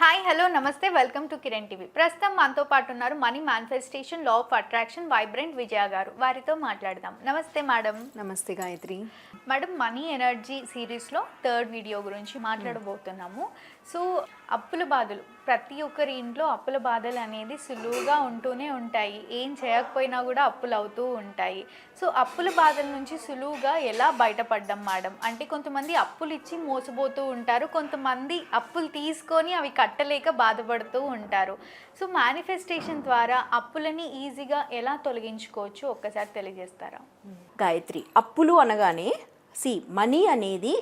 Hi hello నమస్తే welcome to Kiran TV ప్రస్తుతం మనతో పాటు ఉన్నారు money manifestation law of attraction vibrant Vijaya గారు. వారితో మాట్లాడదాం. నమస్తే మేడం నమస్తే గాయత్రి. మేడం మనీ ఎనర్జీ సిరీస్లో థర్డ్ వీడియో గురించి మాట్లాడబోతున్నాము. సో అప్పుల బాధలు. ప్రతి ఒక్కరి ఇంట్లో అప్పుల బాధలు అనేది సులువుగా ఉంటూనే ఉంటాయి. ఏం చేయకపోయినా కూడా అప్పులు అవుతూ ఉంటాయి. సో అప్పుల బాధల నుంచి సులువుగా ఎలా బయటపడ్డాం మేడం అంటే కొంతమంది అప్పులు ఇచ్చి మోసపోతూ ఉంటారు. కొంతమంది అప్పులు తీసుకొని అవి కట్టలేక బాధపడుతూ ఉంటారు. సో మేనిఫెస్టేషన్ ద్వారా అప్పులని ఈజీగా ఎలా తొలగించుకోవచ్చు ఒక్కసారి తెలియజేస్తారా? గాయత్రి అప్పులు అనగానే సి మనీ అనేది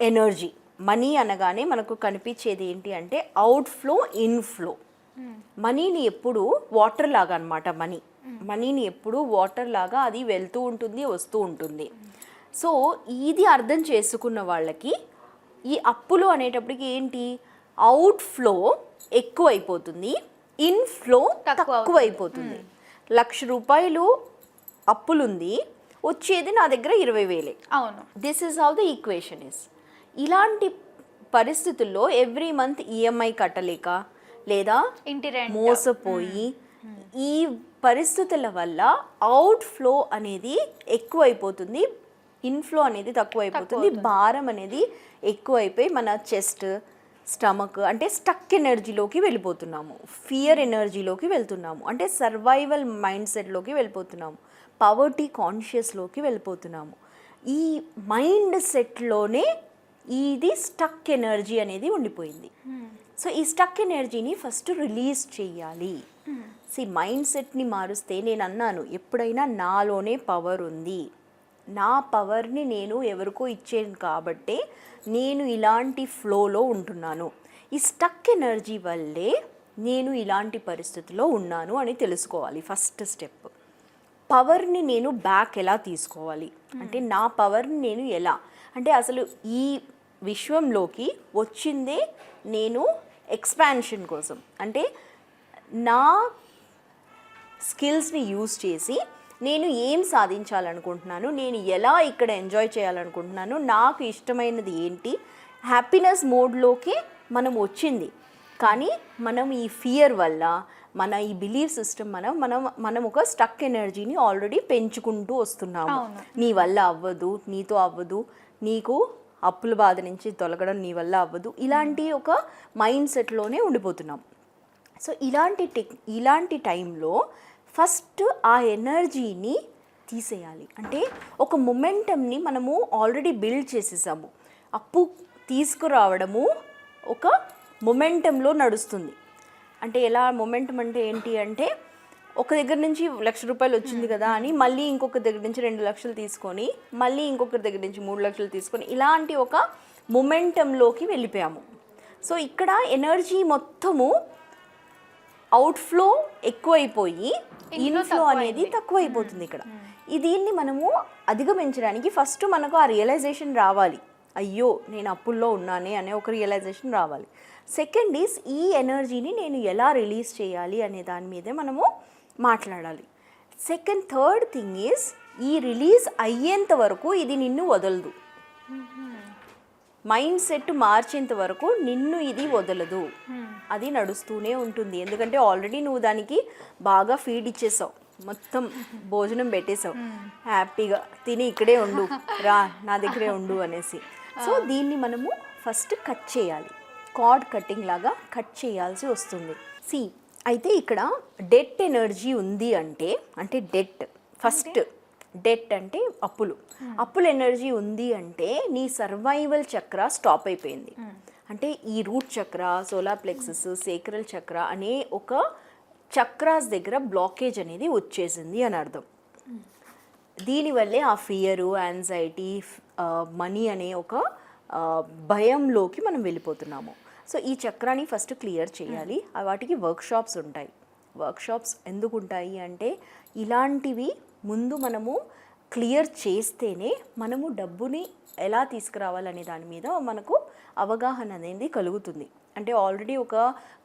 ఎనర్జీ. మనీ అనగానే మనకు కనిపించేది ఏంటి అంటే అవుట్ ఫ్లో ఇన్ ఫ్లో మనీని ఎప్పుడు వాటర్ లాగా అనమాట మనీ. మనీని ఎప్పుడు వాటర్ లాగా అది వెళ్తూ ఉంటుంది వస్తూ ఉంటుంది. సో ఇది అర్థం చేసుకున్న వాళ్ళకి ఈ అప్పులు అనేటప్పటికి ఏంటి? అవుట్ ఫ్లో ఎక్కువ అయిపోతుంది ఇన్ ఫ్లో తక్కువ తక్కువ అయిపోతుంది లక్ష రూపాయలు అప్పులుంది వచ్చేది నా దగ్గర ఇరవై వేలే. అవును. This is how the equation is ఇలాంటి పరిస్థితుల్లో ఎవ్రీ మంత్ ఈఎంఐ కట్టలేక లేదా ఇంటి మోసపోయి ఈ పరిస్థితుల వల్ల అవుట్ ఫ్లో అనేది ఎక్కువైపోతుంది ఇన్ఫ్లో అనేది తక్కువైపోతుంది భారం అనేది ఎక్కువైపోయి మన చెస్ట్ స్టమక్ అంటే స్టక్ ఎనర్జీలోకి వెళ్ళిపోతున్నాము. ఫియర్ ఎనర్జీలోకి వెళ్తున్నాము. అంటే సర్వైవల్ మైండ్ సెట్లోకి వెళ్ళిపోతున్నాము. పవర్టీ కాన్షియస్లోకి వెళ్ళిపోతున్నాము. ఈ మైండ్ సెట్లోనే ఇది స్టక్ ఎనర్జీ అనేది ఉండిపోయింది. సో ఈ స్టక్ ఎనర్జీని ఫస్ట్ రిలీజ్ చేయాలి. సి మైండ్ సెట్ని మారుస్తే నేను అన్నాను ఎప్పుడైనా నాలోనే పవర్ ఉంది. నా పవర్ని నేను ఎవరికో ఇచ్చాను కాబట్టే నేను ఇలాంటి ఫ్లోలో ఉంటున్నాను. ఈ స్టక్ ఎనర్జీ వల్లే నేను ఇలాంటి పరిస్థితిలో ఉన్నాను అని తెలుసుకోవాలి ఫస్ట్ స్టెప్ పవర్ని నేను బ్యాక్ ఎలా తీసుకోవాలి? అంటే నా పవర్ని నేను ఎలా? అంటే అసలు ఈ విశ్వంలోకి వచ్చిందే నేను ఎక్స్పాన్షన్ కోసం. అంటే నా స్కిల్స్ని యూజ్ చేసి నేను ఏం సాధించాలనుకుంటున్నాను? నేను ఎలా ఇక్కడ ఎంజాయ్ చేయాలనుకుంటున్నాను? నాకు ఇష్టమైనది ఏంటి? హ్యాపీనెస్ మోడ్లోకి మనం వచ్చింది. కానీ మనం ఈ ఫియర్ వల్ల మన ఈ బిలీఫ్ సిస్టమ్ మనం మనం మనం ఒక స్టక్ ఎనర్జీని ఆల్రెడీ పెంచుకుంటూ వస్తున్నాము. నీ వల్ల అవ్వదు నీతో అవ్వదు నీకు అప్పుల బాధ నుంచి తొలగడం నీ వల్ల అవ్వదు. ఇలాంటి ఒక మైండ్ సెట్లోనే ఉండిపోతున్నాం. సో ఇలాంటి టెక్ ఇలాంటి టైంలో ఫస్ట్ ఆ ఎనర్జీని తీసేయాలి. అంటే ఒక మొమెంటమ్ని మనము ఆల్రెడీ బిల్డ్ చేసేసాము. అప్పు తీసుకురావడము ఒక మొమెంటంలో నడుస్తుంది. అంటే ఎలా మొమెంటం అంటే ఏంటి అంటే ఒక దగ్గర నుంచి లక్ష రూపాయలు వచ్చింది కదా అని మళ్ళీ ఇంకొక దగ్గర నుంచి రెండు లక్షలు తీసుకొని మళ్ళీ ఇంకొకరి దగ్గర నుంచి మూడు లక్షలు తీసుకొని ఇలాంటి ఒక మొమెంటంలోకి వెళ్ళిపోయాము. సో ఇక్కడ ఎనర్జీ మొత్తము అవుట్ఫ్లో ఎక్కువైపోయి ఇన్ఫ్లో అనేది తక్కువైపోతుంది ఇక్కడ. ఈ దీన్ని మనము అధిగమించడానికి ఫస్ట్ మనకు ఆ రియలైజేషన్ రావాలి. అయ్యో నేను అప్పుల్లో ఉన్నానే అనే ఒక రియలైజేషన్ రావాలి. సెకండ్ ఈస్ ఈ ఎనర్జీని నేను ఎలా రిలీజ్ చేయాలి అనే దాని మీదే మనము మాట్లాడాలి. సెకండ్ థర్డ్ థింగ్ ఈజ్ ఈ రిలీజ్ అయ్యేంత వరకు ఇది నిన్ను వదలదు. మైండ్ సెట్ మార్చేంత వరకు నిన్ను ఇది వదలదు. అది నడుస్తూనే ఉంటుంది. ఎందుకంటే ఆల్రెడీ నువ్వు దానికి బాగా ఫీడ్ ఇచ్చేసావు. మొత్తం భోజనం పెట్టేశావు హ్యాపీగా తిని ఇక్కడే ఉండు. రా నా దగ్గరే ఉండు అనేసి. సో దీన్ని మనము ఫస్ట్ కట్ చేయాలి. కార్డ్ కటింగ్ లాగా కట్ చేయాల్సి వస్తుంది. సి అయితే ఇక్కడ డెట్ ఎనర్జీ ఉంది అంటే అంటే డెట్ ఫస్ట్ డెట్ అంటే అప్పులు. అప్పుల ఎనర్జీ ఉంది అంటే నీ సర్వైవల్ చక్ర స్టాప్ అయిపోయింది. అంటే ఈ రూట్ చక్ర సోలార్ ప్లెక్సస్ సేక్రల్ చక్ర అనే ఒక చక్రాస్ దగ్గర బ్లాకేజ్ అనేది వచ్చేసింది అని అర్థం. దీనివల్లే ఆ ఫియరు యాంగ్జైటీ మనీ అనే ఒక భయంలోకి మనం వెళ్ళిపోతున్నాము. సో ఈ చక్రాన్ని ఫస్ట్ క్లియర్ చేయాలి. వాటికి వర్క్షాప్స్ ఉంటాయి. వర్క్షాప్స్ ఎందుకు ఉంటాయి అంటే ఇలాంటివి ముందు మనము క్లియర్ చేస్తేనే మనము డబ్బుని ఎలా తీసుకురావాలనే దాని మీద మనకు అవగాహన అనేది కలుగుతుంది. అంటే ఆల్రెడీ ఒక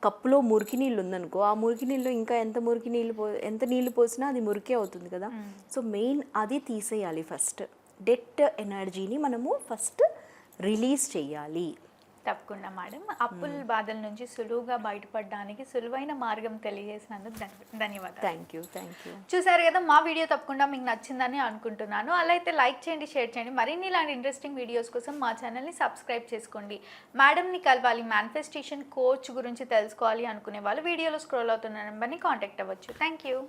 కప్పులో మురికి నీళ్ళు ఉందనుకో ఆ మురికి నీళ్ళు ఇంకా ఎంత మురికి నీళ్ళు పో ఎంత నీళ్ళు పోసినా అది మురికే అవుతుంది కదా. సో మెయిన్ అది తీసేయాలి ఫస్ట్. డెట్ ఎనర్జీని మనము ఫస్ట్ రిలీజ్ చేయాలి. తప్పకుండా మేడం. అప్పుల బాధల నుంచి సులువుగా బయటపడడానికి సులువైన మార్గం తెలియజేసినందుకు ధన్య- ధన్యవాదాలు. Thank you thank you. చూసారు కదా మా వీడియో తప్పకుండా మీకు నచ్చిందని అనుకుంటున్నాను. అలా అయితే లైక్ చేయండి షేర్ చేయండి. మరిన్ని ఇలాంటి ఇంట్రెస్టింగ్ వీడియోస్ కోసం మా ఛానల్ని సబ్స్క్రైబ్ చేసుకోండి. మేడంని కలవాలి మేనిఫెస్టేషన్ కోచ్ గురించి తెలుసుకోవాలి అనుకునే వాళ్ళు వీడియోలో స్క్రోల్ అవుతున్న నెంబర్ని కాంటాక్ట్ అవ్వచ్చు. Thank you